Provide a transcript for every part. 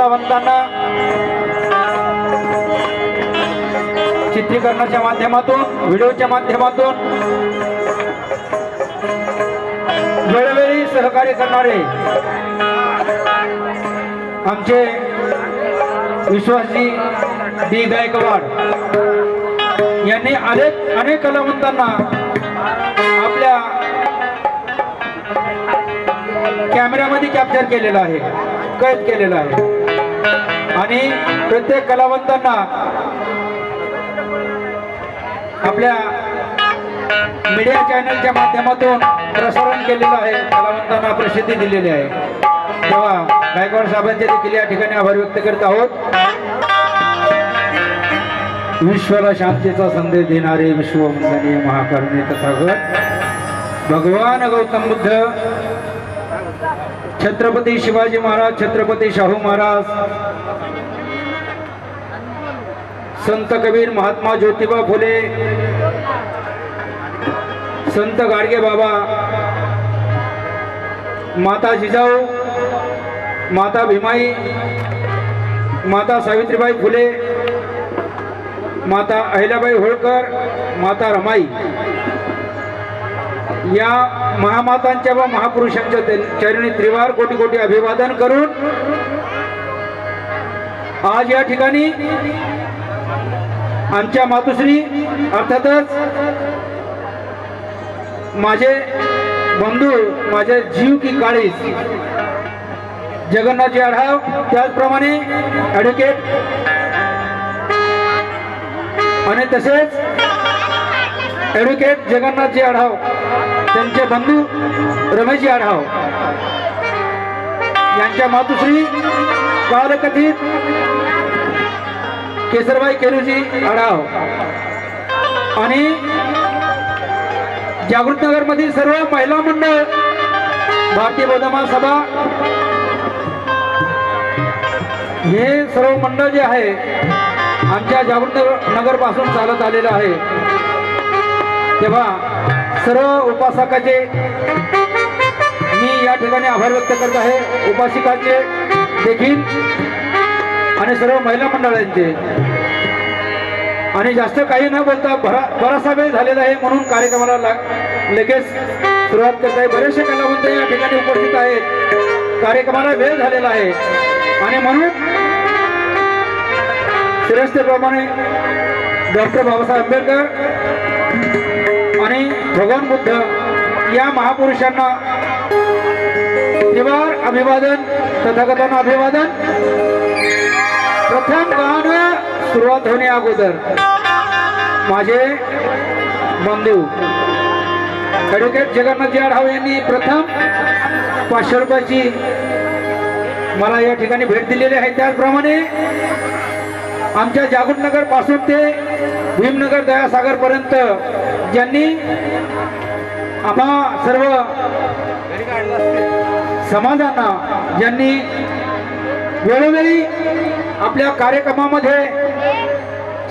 कलावंतांना चित्रीकरणाच्या माध्यमातून व्हिडिओच्या माध्यमातून वेळोवेळी सहकार्य करणारे आमचे विश्वासजी डी गायकवाड यांनी अनेक अनेक कलावंतांना आपल्या कॅमेऱ्यामध्ये कॅप्चर केलेलं आहे कैद केलेलं आहे. आणि प्रत्येक कलावंतांना आपल्या मीडिया चॅनलच्या माध्यमातून प्रसारण केलेलं आहे. कलावंतांना प्रसिद्धी दिलेली आहे. तेव्हा गायकवाड साहेबांचे देखील या ठिकाणी आभार व्यक्त करत आहोत. विश्वाला शांतीचा संदेश देणारे विश्ववंदनीय महाकरुणे तथागत भगवान गौतम बुद्ध छत्रपती शिवाजी महाराज छत्रपती शाहू महाराज संत कबीर महात्मा ज्योतिबा फुले संत गाडगे बाबा माता जिजाऊ माता भीमाई माता सावित्रीबाई फुले माता अहिल्याबाई होळकर माता रमाई. या महामातांच्या व महापुरुषांच्या चरणी त्रिवार कोटी कोटी अभिवादन करून आज या ठिकाणी आमच्या मातुश्री अर्थातच माझे बंधू माझे जीव की काळीज जगन्नाथजी आढाव त्याचप्रमाणे ॲडव्होकेट आणि तसेच ॲडव्होकेट जगन्नाथजी आढाव. त्यांचे बंधू रमेशजी आढाव. यांच्या मातुश्री कालकथित केसरबाई केरूजी आढाव. आणि जागृत सर्व महिला मंडळ भारतीय बौद्ध सभा हे सर्व मंडळ जे आहे आमच्या जागृत नगरपासून चालत आलेलं आहे. तेव्हा सर्व उपासकाचे मी या ठिकाणी आभार व्यक्त करत आहे. उपासिकाचे देखील आणि सर्व महिला मंडळांचे. आणि जास्त काही न बोलता भरा बरासा वेळ झालेला आहे म्हणून कार्यक्रमाला लाग लगेच सुरुवात करत आहे. बरेचसे कलावंत या ठिकाणी उपस्थित आहेत. कार्यक्रमाला वेळ झालेला आहे. आणि म्हणून श्रेष्ठप्रमाणे डॉक्टर बाबासाहेब आंबेडकर आणि भगवान बुद्ध या महापुरुषांना निवार अभिवादन तथागतांना अभिवादन. प्रथम गाणं सुरुवात होणे अगोदर माझे बंधू ॲडव्होकेट जगन्नाथजी आढाव यांनी प्रथम पाचशे रुपयाची मला या ठिकाणी भेट दिलेली आहे. त्याचप्रमाणे आमच्या जागृतनगरपासून ते भीमनगर दयासागरपर्यंत ज्यांनी आम्हा सर्व समाजांना ज्यांनी वेळोवेळी आपल्या कार्यक्रमामध्ये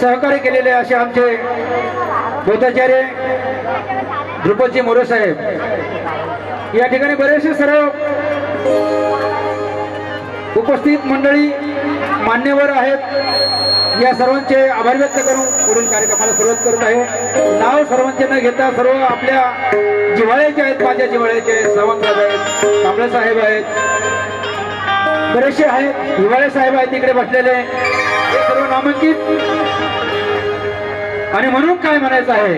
सहकार्य केलेले असे आमचे बोधाचार्य द्रुपदजी मोरे साहेब. या ठिकाणी बरेचसे सर्व उपस्थित मंडळी मान्यवर आहेत. या सर्वांचे आभार व्यक्त करून पुढील कार्यक्रमाला सुरुवात करत आहे. नाव सर्वांचे न घेता सर्व आपल्या जिव्हाळ्याचे आहेत माझ्या जिव्हाळ्याचे आहेत सावंतराज आहेत कांबळे साहेब आहेत. बरेचसे आहेत हिवाळे साहेब आहेत तिकडे बसलेले. हे सर्व नामांकित. आणि म्हणून काय म्हणायचं आहे?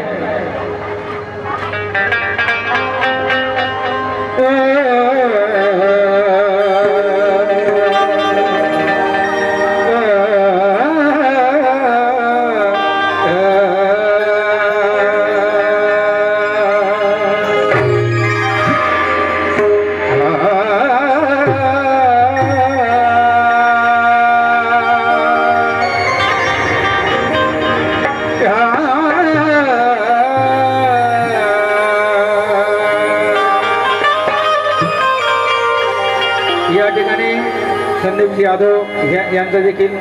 यादव यांचं देखील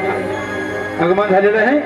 आगमन झालेलं आहे.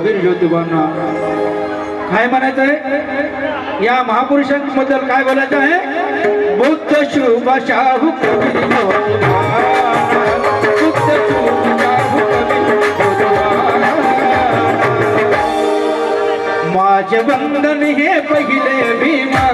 कबीर ज्योतिबांना. काय म्हणायचं आहे? या महापुरुषांबद्दल काय बोलायचं आहे? बुद्ध शुभ शाहू माझे बंधन हे पहिले भीमा.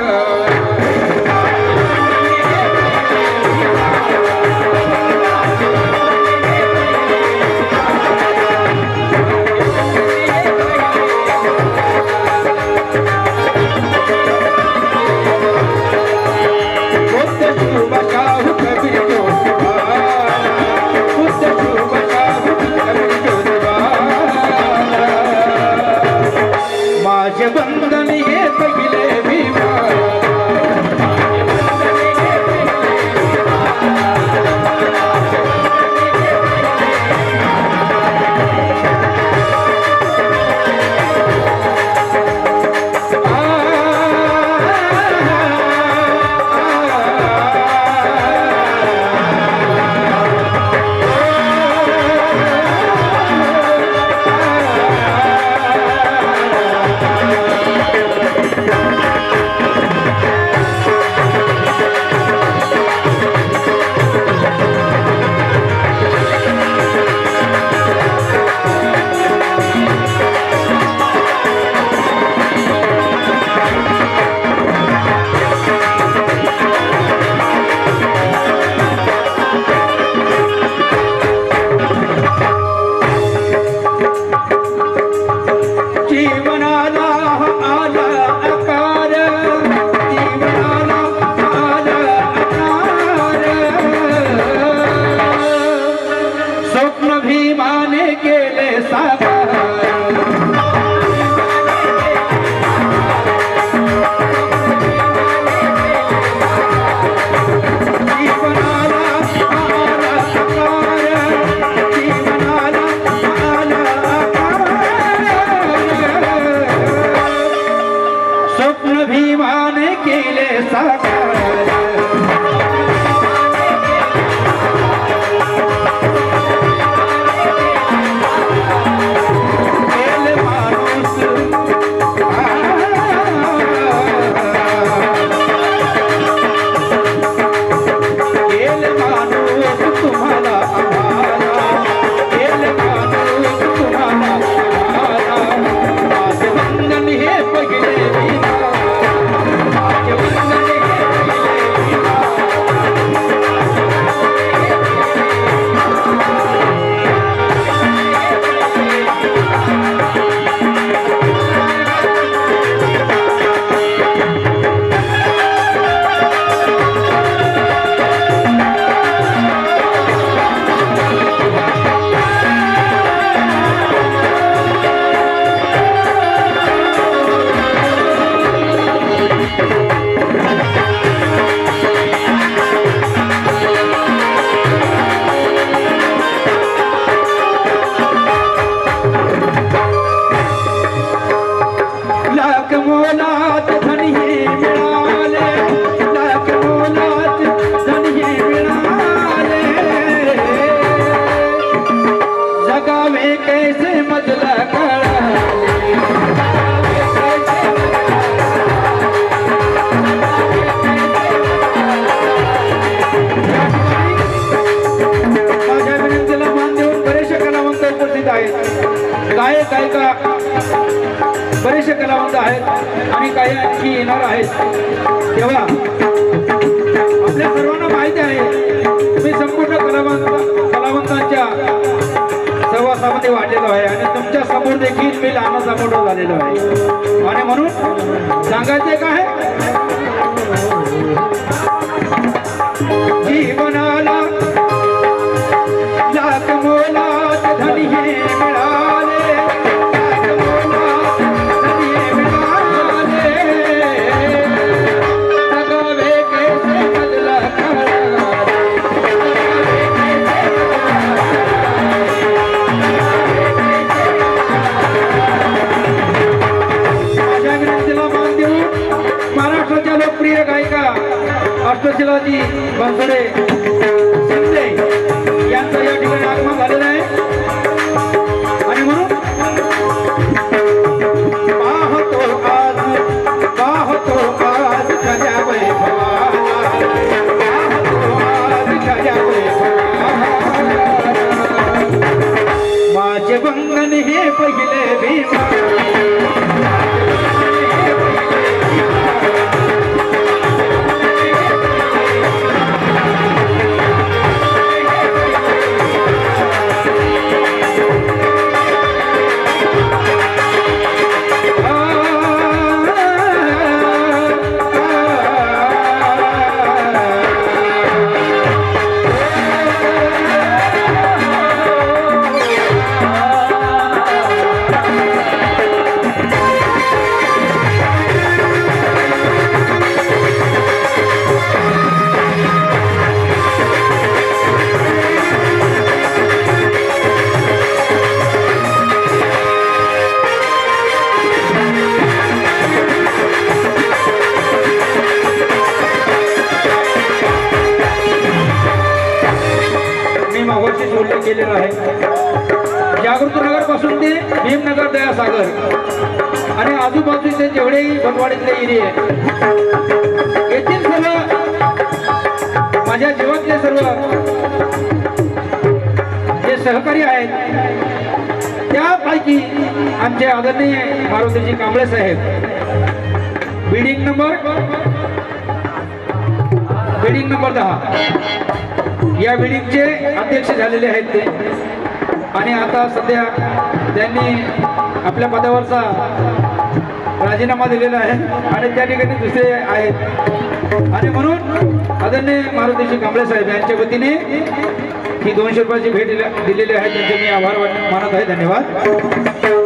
कलावंत आहेत. आणि काही आणखी येणार आहेत. तेव्हा आपल्या सर्वांना माहिती आहे तुम्ही संपूर्ण कलावंत कलावंतांच्या सहवासामध्ये वाढलेलो आहे. आणि तुमच्यासमोर देखील मी लहानाचा मोठा झालेलो आहे. आणि म्हणून सांगायचे काय भीमनगर दयासागर. आणि आजूबाजूचे जेवढेही बनवाडीतले एरिया आहेत येथील सर्व माझ्या जीवातले सर्व जे सहकारी आहेत त्यापैकी आमचे आदरणीय मारुतीजी कांबळे साहेब. बिल्डिंग नंबर बिल्डिंग नंबर दहा. या बिल्डिंगचे अध्यक्ष झालेले आहेत ते. आणि आता सध्या त्यांनी आपल्या पदावरचा राजीनामा दिलेला आहे आणि त्या ठिकाणी दुसरे आहेत. आणि म्हणून आदरणीय मारुतीशी कांबळे साहेब यांच्या वतीने ही दोनशे रुपयाची भेट दिल्या- दिलेली आहे. त्यांचे मी आभार वाट- मानत आहे. धन्यवाद.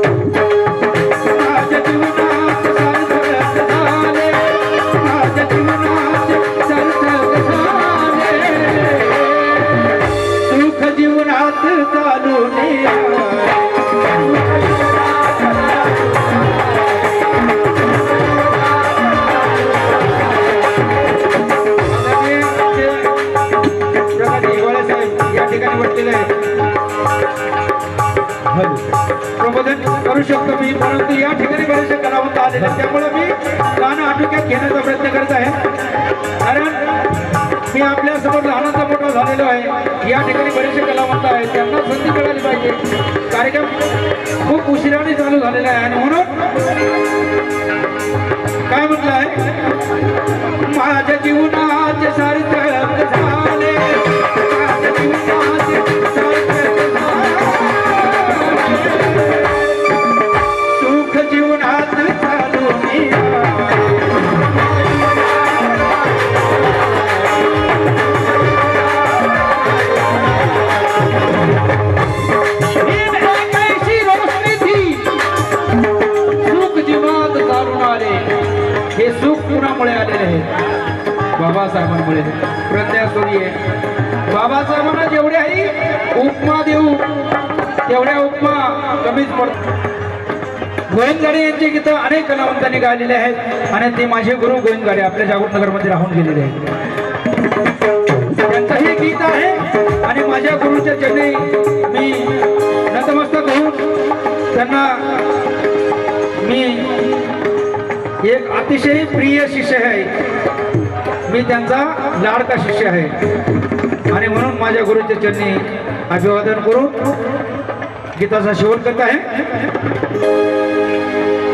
प्रबोधन करू शकतो मी. परंतु या ठिकाणी बरेचसे कलावंत आलेले आहेत. त्यामुळे मी गाणं आटोक्यात घेण्याचा प्रयत्न करत आहे. कारण मी आपल्यासमोर लहानाचा मोठा झालेलो आहे. या ठिकाणी बरेचसे कलावंत आहेत. त्यांना संधी मिळाली पाहिजे. कार्यक्रम खूप उशिराने चालू झालेला आहे. आणि म्हणून काय म्हटलं आहे? माझ्या जीवनाचे सारे झाले. माझ्या जीवनाचे चालू कैसी गोविंदगाडे यांची गीतं अनेक कलावंतांनी गायलेले आहेत आणि ते माझे गुरु गोविंदगाडे आपल्या जागृतनगरमध्ये राहून गेलेले आहेत. त्यांचं हे गीत आहे आणि माझ्या गुरुच्या चरणी मी नतमस्तक होऊन त्यांना मी एक अतिशय प्रिय शिष्य आहे. मी त्यांचा लाडका शिष्य आहे. आणि म्हणून माझ्या गुरुच्या चरणी अभिवादन करून गीताचा शेवट करत आहे.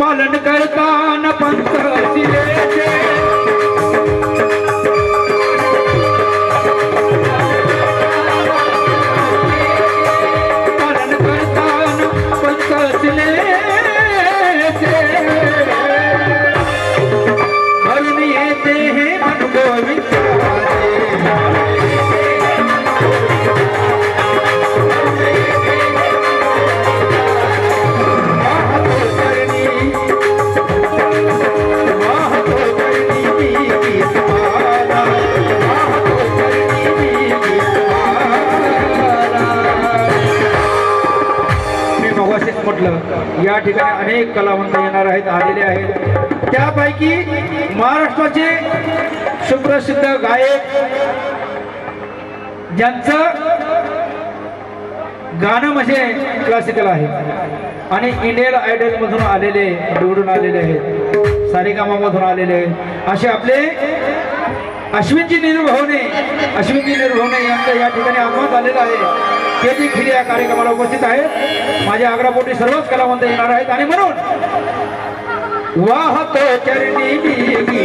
पालन करता न पंथ शिलेचे अनेक कलावंत येणार आहेत आलेले आहेत. त्यापैकी महाराष्ट्राचे सुप्रसिद्ध गायक ज्यांचं गाणं म्हणजे क्लासिकल आहे. आणि इंडियन आयडल मधून आलेले निवडून आलेले आहेत. सारेगामामधून आलेले आहेत. असे आपले अश्विनजी निर्भवने अश्विनजी निर्भवने यांचं या ठिकाणी आगमन आलेलं आहे. ते देखील या कार्यक्रमाला उपस्थित आहेत. माझ्या आग्रापोटी सर्वच कलावंत येणार आहेत. आणि म्हणून वाहतो चरणी मी